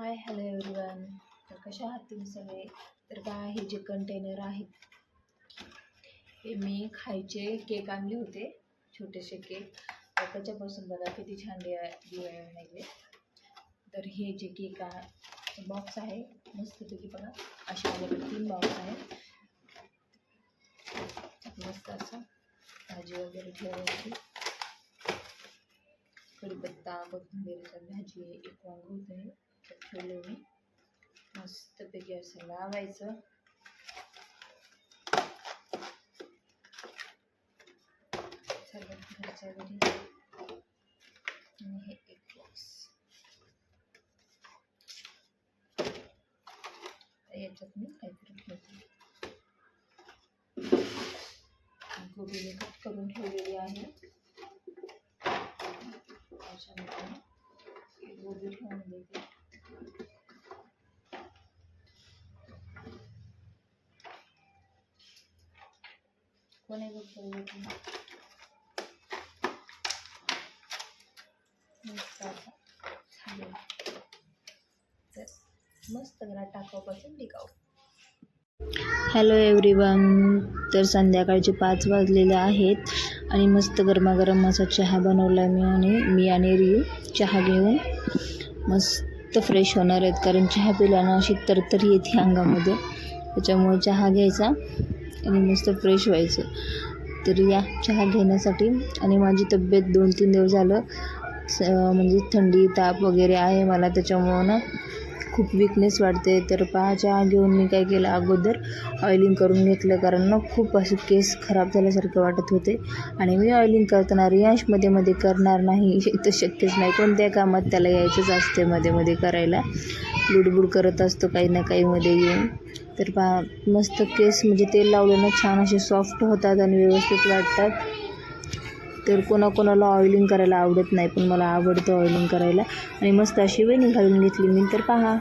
Hi hello everyone. तर कशा आहात तुम्ही सगळे? तर काय हे जे कंटेनर आहेत हे मी खायचे केक आणले होते छोटेसे केक. तर त्याच्यापासून बघा किती छान दिवा दिवाळी तर हे जे केक बॉक्स आहे मस्तपैकी बघा असे माझ्याकडे तीन बॉक्स आहेत. मस्त असं भाजी वगैरे ठेवायची कढीपत्ता कोथिंबीर भाजी एक वांग होतं आहे ठेवले मी. मस्तपैकी असं लावायचं. घरच्या घरी आणि हे एक बॉक्स याच्यात मी काहीतरी ठेवते गोबी मी कट करून ठेवलेली आहे. त्याच्यामध्ये गोबी ठेवून देते. कोणी मस्त मस्त घरात टाकावपासून टिकाऊ हॅलो एव्हरीवन तर संध्याकाळचे पाच वाजलेले आहेत आणि मस्त गरमागरम असा चहा बनवला मी आणि मी आणि रियू चहा घेऊन मस्त फ्रेश होणार आहेत. कारण चहा पिल्यानं अशी तरतरी येते अंगामध्ये. त्याच्यामुळे चहा घ्यायचा. आणि मस्त फ्रेश व्हायचं. तर या चहा घेण्यासाठी. आणि माझी तब्येत दोन तीन दिवस झालं. स म्हणजे थंडी ताप वगैरे आहे मला त्याच्यामुळं ना. खूप विकनेस वाटते तर पहा चहा घेऊन मी काय केलं? अगोदर ऑइलिंग करून घेतलं. कारण ना खूप असे केस खराब झाल्यासारखे वाटत होते. आणि मी ऑइलिंग करताना रियांशमध्ये मध्ये करणार नाही तर शक्यच नाही. कोणत्या कामात त्याला यायचंच असते मध्ये मध्ये करायला. लुडबुड करत असतो काही ना काही मध्ये येऊन. तर पहा मस्त केस म्हणजे तेल लावल्यानं छान असे सॉफ्ट होतात आणि व्यवस्थित वाटतात. तर कोणाकोणाला ऑइलिंग करायला आवडत नाही पण मला आवडतं ऑइलिंग करायला. आणि मस्त अशी वेणी घालून घेतली. मी तर पहा.